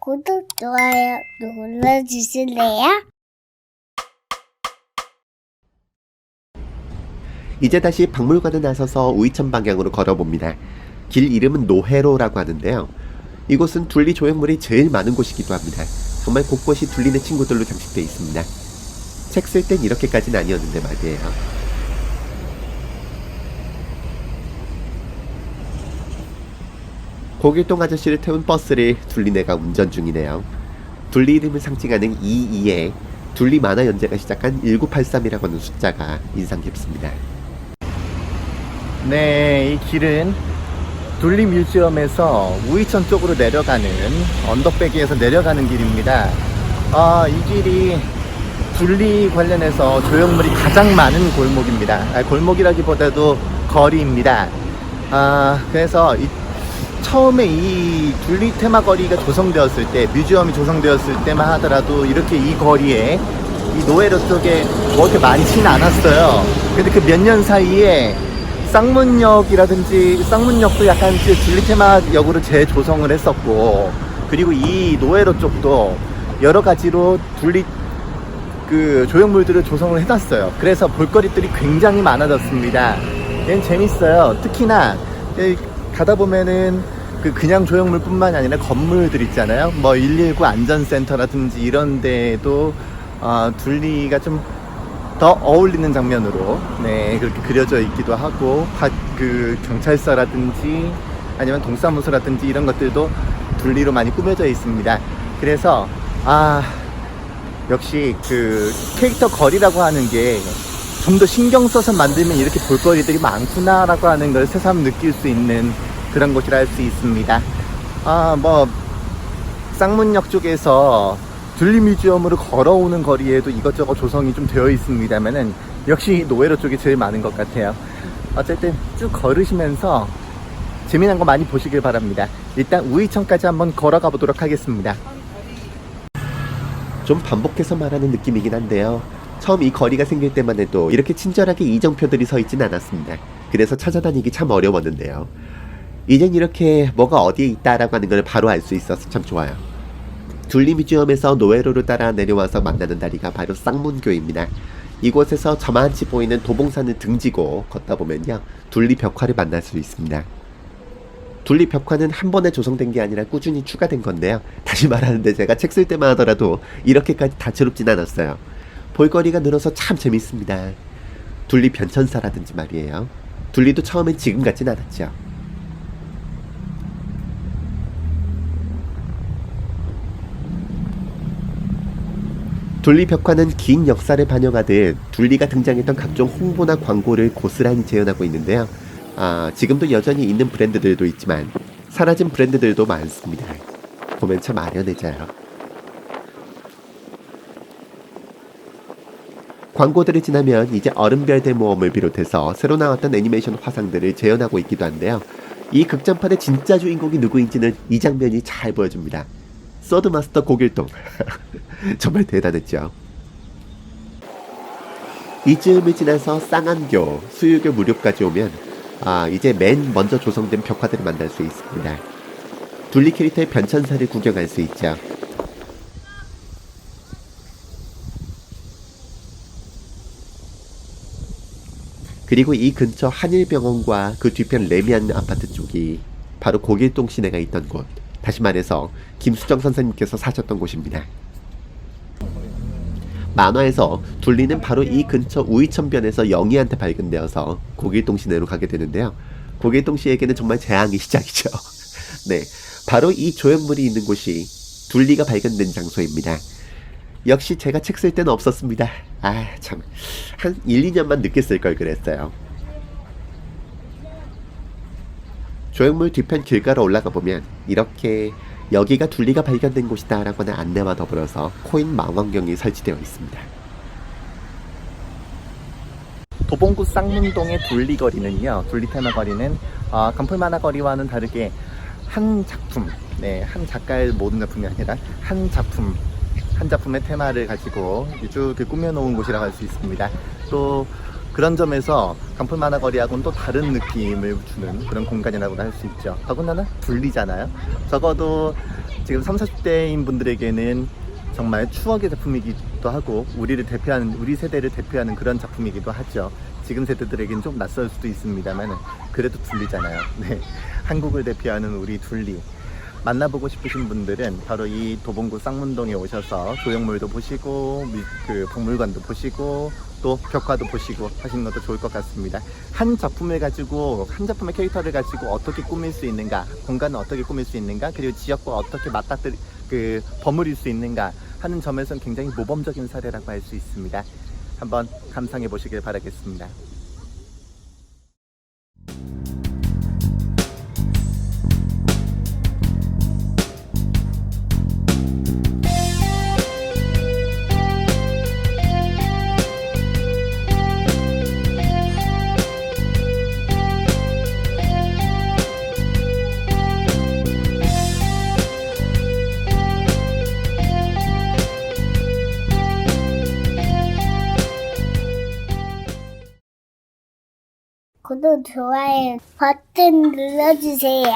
구독, 좋아요 눌러주실래요? 이제 다시 박물관에 나서서 우이천 방향으로 걸어봅니다. 길 이름은 노회로라고 하는데요. 이곳은 둘리 조형물이 제일 많은 곳이기도 합니다. 정말 곳곳이 둘리네 친구들로 장식되어 있습니다. 책 쓸 땐 이렇게까지는 아니었는데 말이에요. 고길동 아저씨를 태운 버스를 둘리네가 운전 중이네요. 둘리 이름을 상징하는 22에 둘리 만화 연재가 시작한 1983이라고 하는 숫자가 인상 깊습니다. 네, 이 길은 둘리 뮤지엄에서 우이천 쪽으로 내려가는 언덕배기에서 내려가는 길입니다. 아, 이 길이 둘리 관련해서 조형물이 가장 많은 골목입니다. 아, 골목이라기보다도 거리입니다. 아, 그래서 이- 처음에 이 둘리 테마 거리가 조성되었을 때, 뮤지엄이 조성되었을 때만 하더라도 이렇게 이 거리에 이 노회로 쪽에 뭐 이렇게 많지는 않았어요. 근데 그 몇 년 사이에 쌍문역이라든지 쌍문역도 약간 그 둘리 테마 역으로 재조성을 했었고 그리고 이 노회로 쪽도 여러 가지로 둘리 그 조형물들을 조성을 해놨어요. 그래서 볼거리들이 굉장히 많아졌습니다. 얘는 재밌어요. 특히나 이 가다 보면은 그 그냥 조형물뿐만이 아니라 건물들 있잖아요. 뭐 119 안전센터라든지 이런 데도 어, 둘리가 좀 더 어울리는 장면으로 네 그렇게 그려져 있기도 하고 가- 그 경찰서라든지 아니면 동사무소라든지 이런 것들도 둘리로 많이 꾸며져 있습니다. 그래서 아 역시 그 캐릭터 거리라고 하는 게 좀 더 신경 써서 만들면 이렇게 볼거리들이 많구나라고 하는 걸 새삼 느낄 수 있는 그런 곳이라 할 수 있습니다. 아, 뭐, 쌍문역 쪽에서 둘리 뮤지엄으로 걸어오는 거리에도 이것저것 조성이 좀 되어 있습니다만은 역시 노회로 쪽이 제일 많은 것 같아요. 어쨌든 쭉 걸으시면서 재미난 거 많이 보시길 바랍니다. 일단 우이천까지 한번 걸어가 보도록 하겠습니다. 좀 반복해서 말하는 느낌이긴 한데요. 처음 이 거리가 생길 때만 해도 이렇게 친절하게 이정표들이 서 있진 않았습니다. 그래서 찾아다니기 참 어려웠는데요. 이젠 이렇게 뭐가 어디에 있다라고 하는 걸 바로 알 수 있어서 참 좋아요. 둘리 뮤지엄에서 노회로를 따라 내려와서 만나는 다리가 바로 쌍문교입니다. 이곳에서 저만치 보이는 도봉산을 등지고 걷다 보면요. 둘리 벽화를 만날 수 있습니다. 둘리 벽화는 한 번에 조성된 게 아니라 꾸준히 추가된 건데요. 다시 말하는데 제가 책 쓸 때만 하더라도 이렇게까지 다채롭진 않았어요. 볼거리가 늘어서 참 재밌습니다. 둘리 변천사라든지 말이에요. 둘리도 처음엔 지금 같진 않았죠. 둘리 벽화는 긴 역사를 반영하듯 둘리가 등장했던 각종 홍보나 광고를 고스란히 재현하고 있는데요. 아, 지금도 여전히 있는 브랜드들도 있지만 사라진 브랜드들도 많습니다. 보면 참 아련해져요. 광고들이 지나면 이제 얼음별 대 모험을 비롯해서 새로 나왔던 애니메이션 화상들을 재현하고 있기도 한데요. 이 극장판의 진짜 주인공이 누구인지는 이 장면이 잘 보여줍니다. 서드마스터 고길동. 정말 대단했죠. 이즈음을 지나서 쌍안교, 수유교 무렵까지 오면 아 이제 맨 먼저 조성된 벽화들을 만날 수 있습니다. 둘리 캐릭터의 변천사를 구경할 수 있죠. 그리고 이 근처 한일병원과 그 뒤편 레미안 아파트 쪽이 바로 고길동 시내가 있던 곳. 다시 말해서 김수정 선생님께서 사셨던 곳입니다. 만화에서 둘리는 바로 이 근처 우이천변에서 영희한테 발견되어서 고길동 시내로 가게 되는데요. 고길동 씨에게는 정말 재앙의 시작이죠. 네, 바로 이 조형물이 있는 곳이 둘리가 발견된 장소입니다. 역시 제가 책 쓸 때는 없었습니다. 아, 참. 한 1, 2년만 늦게 쓸 걸 그랬어요. 조형물 뒤편 길가로 올라가 보면 이렇게 여기가 둘리가 발견된 곳이다 라고 하는 안내와 더불어서 코인 망원경이 설치되어 있습니다. 도봉구 쌍문동의 둘리거리는요, 둘리 테마 거리는 어, 간풀 만화 거리와는 다르게 한 작품, 네, 한 작가의 모든 작품이 아니라 한 작품, 한 작품의 테마를 가지고 쭉 꾸며놓은 곳이라고 할 수 있습니다. 또 그런 점에서 간풀 만화 거리하고는 또 다른 느낌을 주는 그런 공간이라고 할 수 있죠. 더군다나 둘리잖아요. 적어도 지금 3, 40대인 분들에게는 정말 추억의 작품이기도 하고 우리를 대표하는 우리 세대를 대표하는 그런 작품이기도 하죠. 지금 세대들에게는 좀 낯설 수도 있습니다만 그래도 둘리잖아요. 네. 한국을 대표하는 우리 둘리 만나보고 싶으신 분들은 바로 이 도봉구 쌍문동에 오셔서 조형물도 보시고 미- 그 박물관도 보시고 또 벽화도 보시고 하시는 것도 좋을 것 같습니다. 한 작품을 가지고 한 작품의 캐릭터를 가지고 어떻게 꾸밀 수 있는가, 공간을 어떻게 꾸밀 수 있는가, 그리고 지역과 어떻게 맞닥뜨 그 버무릴 수 있는가 하는 점에서는 굉장히 모범적인 사례라고 할 수 있습니다. 한번 감상해 보시길 바라겠습니다. 구독, 좋아요 버튼 눌러주세요.